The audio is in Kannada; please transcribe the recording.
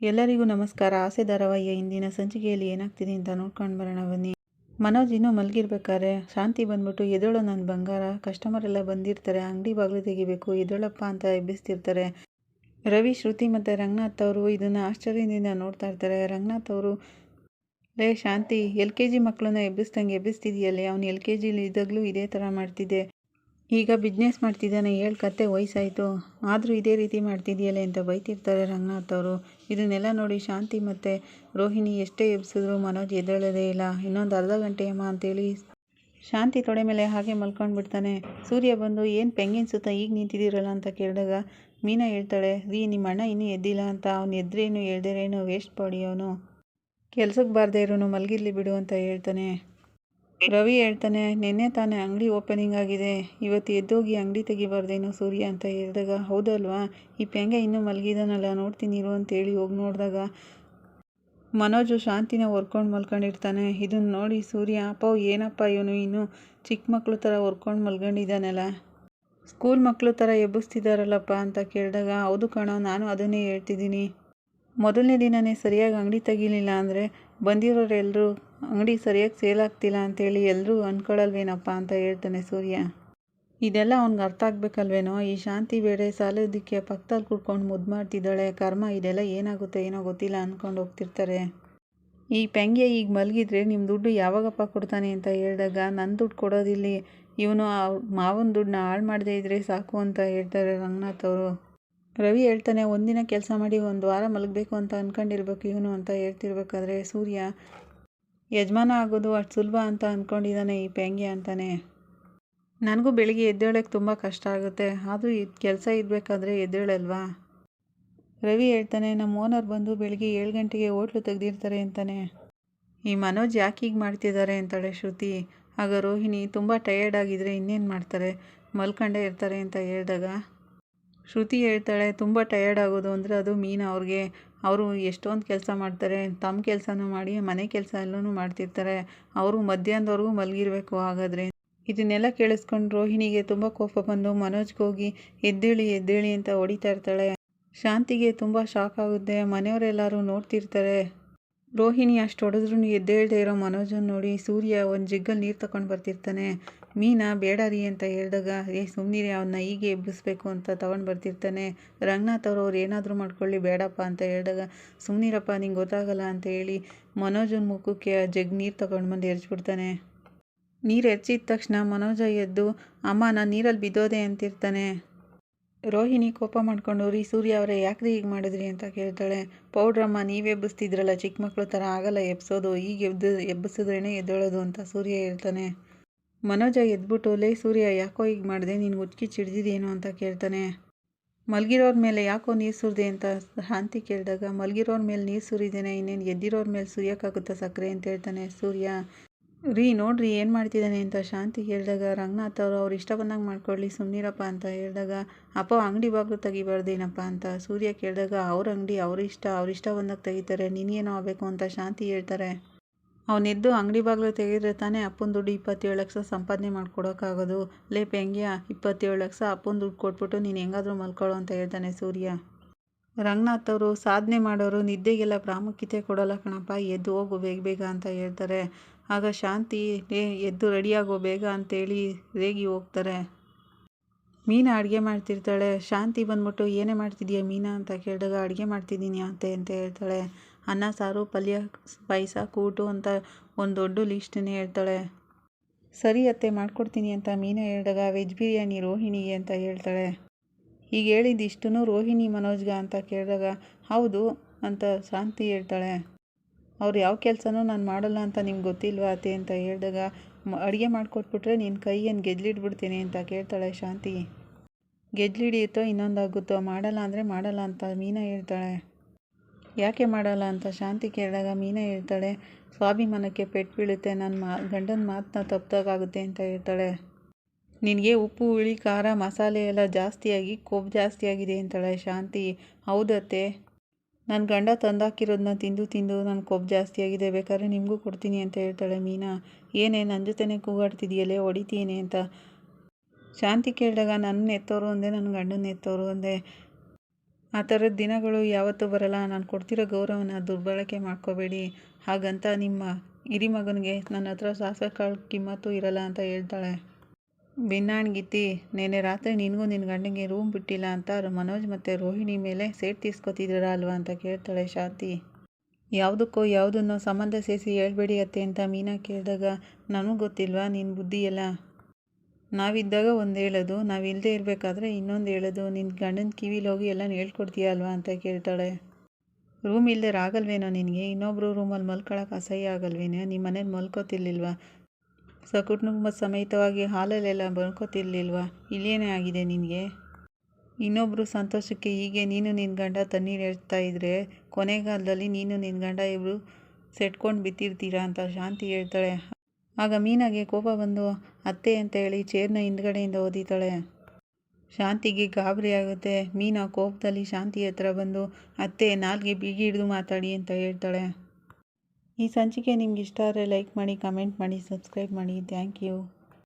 ಎಲ್ಲರಿಗೂ ನಮಸ್ಕಾರ. ಆಸೆ ಧಾರಾವಾಹಿಯ ಇಂದಿನ ಸಂಚಿಕೆಯಲ್ಲಿ ಏನಾಗ್ತಿದೆ ಅಂತ ನೋಡ್ಕೊಂಡು ಬರೋಣ ಬನ್ನಿ. ಮನೋಜ್ ಇನ್ನೂ ಮಲಗಿರ್ಬೇಕಾದ್ರೆ? ಶಾಂತಿ ಬಂದ್ಬಿಟ್ಟು ಎದೋಳು ನನ್ನ ಬಂಗಾರ. ಕಸ್ಟಮರ್ ಎಲ್ಲ ಬಂದಿರ್ತಾರೆ. ಅಂಗಡಿ ಬಾಗಿಲು ತೆಗಿಬೇಕು. ಎದೋಳಪ್ಪ ಅಂತ ಎಬ್ಬಿಸ್ತಿರ್ತಾರೆ. ರವಿ, ಶ್ರುತಿ ಮತ್ತು ರಂಗನಾಥ್ ಅವರು ಇದನ್ನು ಆಶ್ಚರ್ಯದಿಂದ ನೋಡ್ತಾ ಇರ್ತಾರೆ. ರಂಗನಾಥ್ ಅವರು, ಲೇ ಶಾಂತಿ, ಎಲ್ ಕೆ ಜಿ ಮಕ್ಕಳನ್ನ ಎಬ್ಬಿಸ್ದಂಗೆ ಎಬ್ಬಿಸ್ತಿದೆಯಲ್ಲೇ? ಅವ್ನು ಎಲ್ ಕೆ ಜಿಲಿ ಇದ್ದಾಗಲೂ ಇದೇ ಥರ ಮಾಡ್ತಿದ್ದೆ. ಈಗ ಬಿಸ್ನೆಸ್ ಮಾಡ್ತಿದ್ದಾನೆ ಏಳು ಕತ್ತೆ ವಯಸ್ಸಾಯಿತು. ಆದರೂ ಇದೇ ರೀತಿ ಮಾಡ್ತಿದೆಯಲ್ಲ ಅಂತ ಬೈತಿರ್ತಾರೆ ರಂಗನಾಥ್ ಅವರು. ಇದನ್ನೆಲ್ಲ ನೋಡಿ ಶಾಂತಿ ಮತ್ತು ರೋಹಿಣಿ ಎಷ್ಟೇ ಎಬ್ಸಿದ್ರು ಮನೋಜ್ ಎದ್ದೇಳೋದೇ ಇಲ್ಲ. ಇನ್ನೊಂದು ಅರ್ಧ ಗಂಟೆ ಅಮ್ಮ ಅಂತೇಳಿ ಶಾಂತಿ ತೊಡೆ ಮೇಲೆ ಹಾಗೆ ಮಲ್ಕೊಂಡ್ಬಿಡ್ತಾನೆ. ಸೂರ್ಯ ಬಂದು, ಏನು ಪೆಂಗಿನ ಸುತ್ತ ಈಗ ನಿಂತಿದ್ದೀರಲ್ಲ? ಅಂತ ಕೇಳಿದಾಗ, ಮೀನಾ ಹೇಳ್ತಾಳೆ, ರೀ ನಿಮ್ಮ ಅಣ್ಣ ಇನ್ನೂ ಎದ್ದಿಲ್ಲ ಅಂತ. ಅವ್ನು ಎದ್ರೇನು ಹೇಳ್ದೇರೇನು ವೇಸ್ಟ್ ಪಾಡಿ ಅವನು. ಕೆಲ್ಸಕ್ಕೆ ಬಾರದೇ ಇರೋನು, ಮಲಗಿರ್ಲಿ ಬಿಡು ಅಂತ ಹೇಳ್ತಾನೆ. ರವಿ ಹೇಳ್ತಾನೆ, ನಿನ್ನೆ ತಾನೇ ಅಂಗಡಿ ಓಪನಿಂಗ್ ಆಗಿದೆ. ಇವತ್ತು ಎದ್ದೋಗಿ ಅಂಗಡಿ ತೆಗಿಬಾರ್ದೇನೋ ಸೂರ್ಯ ಅಂತ ಹೇಳಿದಾಗ, ಹೌದಲ್ವಾ? ಈ ಪೆಂಗೆ ಇನ್ನೂ ಮಲಗಿದಾನಲ್ಲ, ನೋಡ್ತೀನಿ ಇರು ಅಂತೇಳಿ ಹೋಗಿ ನೋಡಿದಾಗ ಮನೋಜು ಶಾಂತಿನ ಹೊರ್ಕೊಂಡು ಮಲ್ಕೊಂಡಿರ್ತಾನೆ. ಇದನ್ನು ನೋಡಿ ಸೂರ್ಯ, ಅಪ್ಪ, ಏನಪ್ಪ ಇವನು ಇನ್ನು? ಚಿಕ್ಕ ಮಕ್ಕಳು ಥರ ಹೊರ್ಕೊಂಡು ಮಲ್ಕೊಂಡಿದ್ದಾನಲ್ಲ ಸ್ಕೂಲ್ ಮಕ್ಕಳು ಥರ ಎಬ್ಬಿಸ್ತಿದ್ದಾರಲ್ಲಪ್ಪ ಅಂತ ಕೇಳಿದಾಗ, ಹೌದು ಕಣೋ, ನಾನು ಅದನ್ನೇ ಹೇಳ್ತಿದ್ದೀನಿ. ಮೊದಲನೇ ದಿನವೇ ಸರಿಯಾಗಿ ಅಂಗಡಿ ತೆಗಿಲಿಲ್ಲ ಅಂದರೆ ಬಂದಿರೋರೆಲ್ಲರೂ ಅಂಗಡಿ ಸರಿಯಾಗಿ ಸೇಲ್ ಆಗ್ತಿಲ್ಲ ಅಂತೇಳಿ ಎಲ್ಲರೂ ಅಂದ್ಕೊಳ್ಳಲ್ವೇನಪ್ಪ ಅಂತ ಹೇಳ್ತಾನೆ ಸೂರ್ಯ. ಇದೆಲ್ಲ ಅವ್ನಿಗೆ ಅರ್ಥ ಆಗಬೇಕಲ್ವೇನೋ? ಈ ಶಾಂತಿ ಬೇರೆ ಸಾಲೋದಕ್ಕೆ ಪಕ್ಕದಲ್ಲಿ ಕುಡ್ಕೊಂಡು ಮುದ್ದು ಮಾಡ್ತಿದ್ದಾಳೆ. ಕರ್ಮ, ಇದೆಲ್ಲ ಏನಾಗುತ್ತೆ, ಏನೋ ಗೊತ್ತಿಲ್ಲ ಅಂದ್ಕೊಂಡು ಹೋಗ್ತಿರ್ತಾರೆ. ಈ ಪೆಂಗೆ ಈಗ ಮಲಗಿದ್ರೆ ನಿಮ್ಮ ದುಡ್ಡು ಯಾವಾಗಪ್ಪ ಕೊಡ್ತಾನೆ ಅಂತ ಹೇಳಿದಾಗ ನನ್ನ ದುಡ್ಡು ಕೊಡೋದಿಲ್ಲಿ, ಇವನು ಮಾವನ ದುಡ್ಡನ್ನ ಹಾಳು ಮಾಡದೇ ಇದ್ದರೆ ಸಾಕು ಅಂತ ಹೇಳ್ತಾರೆ ರಂಗನಾಥ್ ಅವರು. ರವಿ ಹೇಳ್ತಾನೆ, ಒಂದಿನ ಕೆಲಸ ಮಾಡಿ ಒಂದು ವಾರ ಮಲಗಬೇಕು ಅಂತ ಅಂದ್ಕೊಂಡಿರ್ಬೇಕು ಇವನು ಅಂತ ಹೇಳ್ತಿರ್ಬೇಕಾದ್ರೆ ಸೂರ್ಯ ಯಜಮಾನ ಆಗೋದು ಅಷ್ಟು ಸುಲಭ ಅಂತ ಅಂದ್ಕೊಂಡಿದ್ದಾನೆ ಈ ಪೆಂಗೆ ಅಂತಾನೆ. ನನಗೂ ಬೆಳಿಗ್ಗೆ ಎದ್ದೇಳೋಕ್ಕೆ ತುಂಬ ಕಷ್ಟ ಆಗುತ್ತೆ. ಆದರೂ ಇದು ಕೆಲಸ ಇರಬೇಕಾದ್ರೆ ಎದ್ದೇಳಲ್ವಾ? ರವಿ ಹೇಳ್ತಾನೆ ನಮ್ಮ ಓನರ್ ಬಂದು ಬೆಳಿಗ್ಗೆ ಏಳು ಗಂಟೆಗೆ ಹೋಟ್ಲು ತೆಗೆದಿರ್ತಾರೆ ಅಂತಾನೆ. ಈ ಮನೋಜ್ ಯಾಕೆ ಹೀಗೆ ಮಾಡ್ತಿದ್ದಾರೆ ಅಂತಾಳೆ ಶ್ರುತಿ. ಆಗ ರೋಹಿಣಿ ತುಂಬ ಟಯರ್ಡ್ ಆಗಿದ್ರೆ ಇನ್ನೇನು ಮಾಡ್ತಾರೆ? ಮಲ್ಕೊಂಡೇ ಇರ್ತಾರೆ ಅಂತ ಹೇಳಿದಾಗ ಶ್ರುತಿ ಹೇಳ್ತಾಳೆ, ತುಂಬ ಟಯರ್ಡ್ ಆಗೋದು ಅಂದರೆ ಅದು ಮೀನಾ ಅವ್ರಿಗೆ. ಅವರು ಎಷ್ಟೊಂದು ಕೆಲಸ ಮಾಡ್ತಾರೆ ತಮ್ಮ ಕೆಲಸನೂ ಮಾಡಿ, ಮನೆ ಕೆಲಸ ಎಲ್ಲನೂ ಮಾಡ್ತಿರ್ತಾರೆ. ಅವರು ಮಧ್ಯಾಹ್ನದವರೆಗೂ ಮಲಗಿರಬೇಕು ಹಾಗಾದರೆ. ಇದನ್ನೆಲ್ಲ ಕೇಳಿಸ್ಕೊಂಡು ರೋಹಿಣಿಗೆ ತುಂಬ ಕೋಪ ಬಂದು ಮನೋಜ್ಗೋಗಿ ಎದ್ದೇಳಿ ಎದ್ದೇಳಿ ಅಂತ ಹೊಡಿತಾ ಇರ್ತಾಳೆ. ಶಾಂತಿಗೆ ತುಂಬ ಶಾಕ್ ಆಗುತ್ತೆ, ಮನೆಯವರೆಲ್ಲರೂ ನೋಡ್ತಿರ್ತಾರೆ. ರೋಹಿಣಿ ಅಷ್ಟು ಹೊಡೆದ್ರೂ ಎದ್ದೇಳದೆ ಇರೋ ಮನೋಜನ್ನು ನೋಡಿ ಸೂರ್ಯ ಒಂದು ಜಿಗ್ಗಲ್ಲಿ ನೀರು ತಗೊಂಡು ಬರ್ತಿರ್ತಾನೆ. ಮೀನಾ ಬೇಡ ರೀ ಅಂತ ಹೇಳಿದಾಗ, ಏ ಸುಮ್ಮನಿರಿ ಅವನ್ನ ಹೀಗೆ ಎಬ್ಬಿಸ್ಬೇಕು ಅಂತ ತಗೊಂಡು ಬರ್ತಿರ್ತಾನೆ. ರಂಗನಾಥ್ ಅವರು ಅವ್ರು ಏನಾದರೂ ಮಾಡ್ಕೊಳ್ಳಿ, ಬೇಡಪ್ಪ ಅಂತ ಹೇಳಿದಾಗ ಸುಮ್ಮನಿರಪ್ಪ ನಿಂಗೆ ಗೊತ್ತಾಗಲ್ಲ ಅಂತ ಹೇಳಿ ಮನೋಜನ ಮುಖಕ್ಕೆ ಆ ಜಗ್ ನೀರು ತಗೊಂಡು ಬಂದು ಎರ್ಚ್ಬಿಡ್ತಾನೆ. ನೀರು ಎರಚಿದ ತಕ್ಷಣ ಮನೋಜ ಎದ್ದು, ಅಮ್ಮ, ನಾನು ನೀರಲ್ಲಿ ಬಿದ್ದೋದೆ ಅಂತಿರ್ತಾನೆ. ರೋಹಿಣಿ ಕೋಪ ಮಾಡ್ಕೊಂಡು, ರೀ, ಸೂರ್ಯ ಅವರೇ, ಯಾಕ್ರಿ ಹೀಗೆ ಮಾಡಿದ್ರಿ? ಅಂತ ಕೇಳ್ತಾಳೆ. ಪೌಡ್ರಮ್ಮ ನೀವೇ ಎಬ್ಬಿಸ್ತಿದ್ರಲ್ಲ, ಚಿಕ್ಕ ಮಕ್ಕಳು ಥರ ಆಗಲ್ಲ, ಎಬ್ಸೋದು ಈಗ ಎದ್ದು ಎಬ್ಬಿಸಿದ್ರೇ ಎದ್ದೇಳೋದು ಅಂತ ಸೂರ್ಯ ಹೇಳ್ತಾನೆ. ಮನೋಜ ಎದ್ಬಿಟ್ಟು, ಲೇ ಸೂರ್ಯ, ಯಾಕೋ ಹೀಗೆ ಮಾಡಿದೆ? ನೀನು ಉಚ್ಕಿ ಚಿಡ್ದಿದೇನು ಅಂತ ಕೇಳ್ತಾನೆ. ಮಲಗಿರೋರ ಮೇಲೆ ಯಾಕೋ ನೀರು ಸುರಿದೆ ಅಂತ ಶಾಂತಿ ಕೇಳಿದಾಗ, ಮಲಗಿರೋರ ಮೇಲೆ ನೀರು ಸುರಿದೇನೆ, ಇನ್ನೇನು ಎದ್ದಿರೋರ ಮೇಲೆ ಸುರಿಯೋಕ್ಕಾಗುತ್ತಾ ಸಕ್ಕರೆ ಅಂತ ಹೇಳ್ತಾನೆ ಸೂರ್ಯ. ರೀ, ನೋಡ್ರಿ, ಏನು ಮಾಡ್ತಿದ್ದಾನೆ? ಅಂತ ಶಾಂತಿ ಕೇಳಿದಾಗ, ರಂಗನಾಥ್ ಅವರು, ಅವ್ರು ಇಷ್ಟ ಬಂದಂಗೆ ಮಾಡ್ಕೊಳ್ಳಿ ಸುಮ್ಮನಿರಪ್ಪ ಅಂತ ಹೇಳಿದಾಗ, ಅಪ್ಪ, ಅಂಗಡಿ ಬಾಗಿಲು ತೆಗಿಬಾರ್ದೇನಪ್ಪ ಅಂತ ಸೂರ್ಯ ಕೇಳಿದಾಗ, ಅವ್ರ ಅಂಗಡಿ, ಅವ್ರ ಇಷ್ಟ ಅವ್ರ ಇಷ್ಟ ಬಂದಾಗ ತೆಗಿತಾರೆ ನಿನಗೇನೋ ಆಗಬೇಕು? ಅಂತ ಶಾಂತಿ ಹೇಳ್ತಾರೆ. ಅವನೆದ್ದು ಅಂಗಡಿ ಬಾಗಿಲು ತೆಗೆದ್ರೆ ತಾನೇ ಅಪ್ಪನ ದುಡ್ಡು ಇಪ್ಪತ್ತೇಳು ಲಕ್ಷ ಸಂಪಾದನೆ ಮಾಡ್ಕೊಡೋಕ್ಕಾಗೋದು. ಲೇ ಪೆಂಗ್ಯ, ಇಪ್ಪತ್ತೇಳು ಲಕ್ಷ ಅಪ್ಪನ ದುಡ್ಡು ಕೊಟ್ಬಿಟ್ಟು ನೀನು ಹೆಂಗಾದ್ರೂ ಮಲ್ಕೊಳ್ಳೋ ಅಂತ ಹೇಳ್ತಾನೆ ಸೂರ್ಯ. ರಂಗನಾಥ್ ಅವರು ಸಾಧನೆ ಮಾಡೋರು ನಿದ್ದೆಗೆಲ್ಲ ಪ್ರಾಮುಖ್ಯತೆ ಕೊಡೋಲ್ಲ ಕಣಪ್ಪ, ಎದ್ದು ಹೋಗು ಬೇಗ ಬೇಗ ಅಂತ ಹೇಳ್ತಾರೆ. ಆಗ ಶಾಂತಿ ಏ ಎದ್ದು ರೆಡಿಯಾಗೋ ಬೇಗ ಅಂತೇಳಿ ರೇಗಿ ಹೋಗ್ತಾರೆ. ಮೀನಾ ಅಡುಗೆ ಮಾಡ್ತಿರ್ತಾಳೆ. ಶಾಂತಿ ಬಂದ್ಬಿಟ್ಟು, ಏನೇ ಮಾಡ್ತಿದ್ಯಾ ಮೀನಾ ಅಂತ ಕೇಳಿದಾಗ, ಅಡುಗೆ ಮಾಡ್ತಿದ್ದೀನಿ ಅಂತೆ ಅಂತ ಹೇಳ್ತಾಳೆ. ಅನ್ನ, ಸಾರು, ಪಲ್ಯ, ಪಾಯಸ, ಕೂಟು ಅಂತ ಒಂದು ದೊಡ್ಡ ಲಿಸ್ಟನ್ನೇ ಹೇಳ್ತಾಳೆ. ಸರಿ ಅತ್ತೆ, ಮಾಡ್ಕೊಡ್ತೀನಿ ಅಂತ ಮೀನಾ ಹೇಳಿದಾಗ ವೆಜ್ ಬಿರಿಯಾನಿ ರೋಹಿಣಿಗೆ ಅಂತ ಹೇಳ್ತಾಳೆ. ಈಗ ಹೇಳಿದ್ದಿಷ್ಟೂ ರೋಹಿಣಿ ಮನೋಜ್ಗ ಅಂತ ಕೇಳಿದಾಗ, ಹೌದು ಅಂತ ಶಾಂತಿ ಹೇಳ್ತಾಳೆ. ಅವ್ರು ಯಾವ ಕೆಲಸನೂ ನಾನು ಮಾಡಲ್ಲ ಅಂತ ನಿಮ್ಗೆ ಗೊತ್ತಿಲ್ವಾ ಅತ್ತೆ ಅಂತ ಹೇಳಿದಾಗ ಅಡುಗೆ ಮಾಡಿಕೊಟ್ಬಿಟ್ರೆ ನಿನ್ನ ಕೈ ಏನು ಗೆದ್ಲಿಟ್ಬಿಡ್ತೀನಿ ಅಂತ ಕೇಳ್ತಾಳೆ ಶಾಂತಿ. ಗೆಜ್ಲಿಡಿಯುತ್ತೋ ಇನ್ನೊಂದಾಗುತ್ತೋ ಮಾಡಲ್ಲ ಅಂದರೆ ಮಾಡಲ್ಲ ಅಂತ ಮೀನಾ ಹೇಳ್ತಾಳೆ. ಯಾಕೆ ಮಾಡಲ್ಲ ಅಂತ ಶಾಂತಿ ಕೇಳಿದಾಗ ಮೀನಾ ಹೇಳ್ತಾಳೆ, ಸ್ವಾಭಿಮಾನಕ್ಕೆ ಪೆಟ್ಟು ಬೀಳುತ್ತೆ ನನ್ನ ಮಾ, ಗಂಡನ ಮಾತನ್ನ ತಪ್ಪದಾಗುತ್ತೆ ಅಂತ ಹೇಳ್ತಾಳೆ. ನಿನಗೆ ಉಪ್ಪು, ಹುಳಿ, ಖಾರ, ಮಸಾಲೆ ಎಲ್ಲ ಜಾಸ್ತಿಯಾಗಿ, ಕೊಬ್ಬು ಜಾಸ್ತಿಯಾಗಿದೆ ಅಂತಾಳೆ ಶಾಂತಿ. ಹೌದತ್ತೆ. ನನ್ನ ಗಂಡ ತಂದಾಕಿರೋದನ್ನ ತಿಂದು ತಿಂದು ನನ್ನ ಕೊಬ್ಬು ಜಾಸ್ತಿಯಾಗಿದೆ, ಬೇಕಾದ್ರೆ ನಿಮಗೂ ಕೊಡ್ತೀನಿ ಅಂತ ಹೇಳ್ತಾಳೆ ಮೀನಾ. ಏನೇ ನನ್ನ ಜೊತೆನೇ ಕೂಗಾಡ್ತಿದೆಯಲ್ಲೇ, ಹೊಡಿತೀನಿ ಅಂತ. ಶಾಂತಿ ಕೇಳಿದಾಗ ನನ್ನ ಎತ್ತೋರು ಒಂದೇ ನನ್ನ ಗಂಡನ ಎತ್ತೋರು ಅಂದೆ. ಆ ಥರದ ದಿನಗಳು ಯಾವತ್ತೂ ಬರಲ್ಲ. ನಾನು ಕೊಡ್ತಿರೋ ಗೌರವನ ದುರ್ಬಳಕೆ ಮಾಡ್ಕೋಬೇಡಿ. ಹಾಗಂತ ನಿಮ್ಮ ಹಿರಿ ಮಗನಿಗೆ ನನ್ನ ಹತ್ರ ಸಾಸಿವೆ ಕಾಳು ಕಿಮ್ಮತ್ತು ಇರಲ್ಲ ಅಂತ ಹೇಳ್ತಾಳೆ. ಭಿನ್ನಾಣ್ಗಿತ್ತಿ ನೆನ್ನೆ ರಾತ್ರಿ ನಿನಗೂ ನಿನ್ನ ಗಂಡನಿಗೆ ರೂಮ್ ಬಿಟ್ಟಿಲ್ಲ ಅಂತ ಮನೋಜ್ ಮತ್ತು ರೋಹಿಣಿ ಮೇಲೆ ಸೇಟ್ ತೀರ್ಸ್ಕೊತಿದ್ದೀರಾ ಅಲ್ವಾ ಅಂತ ಕೇಳ್ತಾಳೆ ಶಾಂತಿ. ಯಾವುದಕ್ಕೋ ಯಾವುದನ್ನೋ ಸಂಬಂಧ ಸೇರಿಸಿ ಹೇಳ್ಬೇಡಿ ಅತ್ತೆ ಅಂತ ಮೀನಾ ಕೇಳಿದಾಗ, ನನಗೂ ಗೊತ್ತಿಲ್ವಾ? ನಿನ್ನ ಬುದ್ಧಿ ಎಲ್ಲ ನಾವಿದ್ದಾಗ ಒಂದು ಹೇಳೋದು ನಾವಿಲ್ಲದೆ ಇರಬೇಕಾದ್ರೆ ಇನ್ನೊಂದು ಹೇಳೋದು ನಿನ್ನ ಗಂಡನ ಕಿವಿಲಿ ಹೋಗಿ ಎಲ್ಲ ಹೇಳ್ಕೊಡ್ತೀಯ ಅಲ್ವಾ ಅಂತ ಕೇಳ್ತಾಳೆ. ರೂಮ್ ಇಲ್ಲದೆ ಆಗಲ್ವೇನೋ ನಿನಗೆ? ಇನ್ನೊಬ್ರು ರೂಮಲ್ಲಿ ಮಲ್ಕೊಳಕ್ಕೆ ಅಸಹ್ಯ ಆಗಲ್ವೇನೋ? ನಿಮ್ಮ ಮನೇಲಿ ಮಲ್ಕೋತಿರ್ಲಿಲ್ವಾ? ಸಕುಟುಂಬ ಸಮೇತವಾಗಿ ಹಾಲಲ್ಲೆಲ್ಲ ಮಲ್ಕೋತಿರ್ಲಿಲ್ವಾ? ಇಲ್ಲೇನೇ ಆಗಿದೆ ನಿನಗೆ? ಇನ್ನೊಬ್ಬರು ಸಂತೋಷಕ್ಕೆ ಹೀಗೆ ನೀನು ನಿನ್ನ ಗಂಡ ತಣ್ಣೀರು ಹೇಳ್ತಾ ಇದ್ರೆ, ಕೊನೆಗಾಲದಲ್ಲಿ ನೀನು ನಿನ್ನ ಗಂಡ ಇಬ್ಬರು ಸೆಟ್ಕೊಂಡು ಬಿತ್ತಿರ್ತೀರಾ ಅಂತ ಶಾಂತಿ ಹೇಳ್ತಾಳೆ. ಆಗ ಮೀನಾಗೆ ಕೋಪ ಬಂದು, ಅತ್ತೆ ಅಂತ ಹೇಳಿ ಚೇರ್ನ ಹಿಂದ್ಗಡೆಯಿಂದ ಓದಿತಾಳೆ. ಶಾಂತಿಗೆ ಗಾಬರಿ ಆಗುತ್ತೆ. ಮೀನಾ ಕೋಪದಲ್ಲಿ ಶಾಂತಿ ಹತ್ರ ಬಂದು, ಅತ್ತೆ, ನಾಲ್ಗೆ ಬಿಗಿ ಹಿಡಿದು ಮಾತಾಡಿ ಅಂತ ಹೇಳ್ತಾಳೆ. ಈ ಸಂಚಿಕೆ ನಿಮ್ಗೆ ಇಷ್ಟ ಆದರೆ ಲೈಕ್ ಮಾಡಿ, ಕಮೆಂಟ್ ಮಾಡಿ, ಸಬ್ಸ್ಕ್ರೈಬ್ ಮಾಡಿ. Thank you.